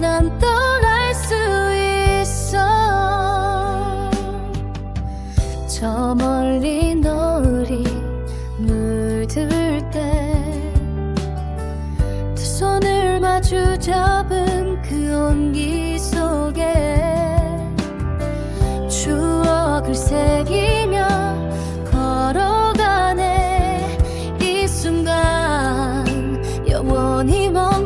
난 떠날 수 있어. 저 멀리 너울이 물들 때 두 손을 마주 잡은 그 온기 속에 추억을 새기며 걸어가네. 이 순간 영원히 멈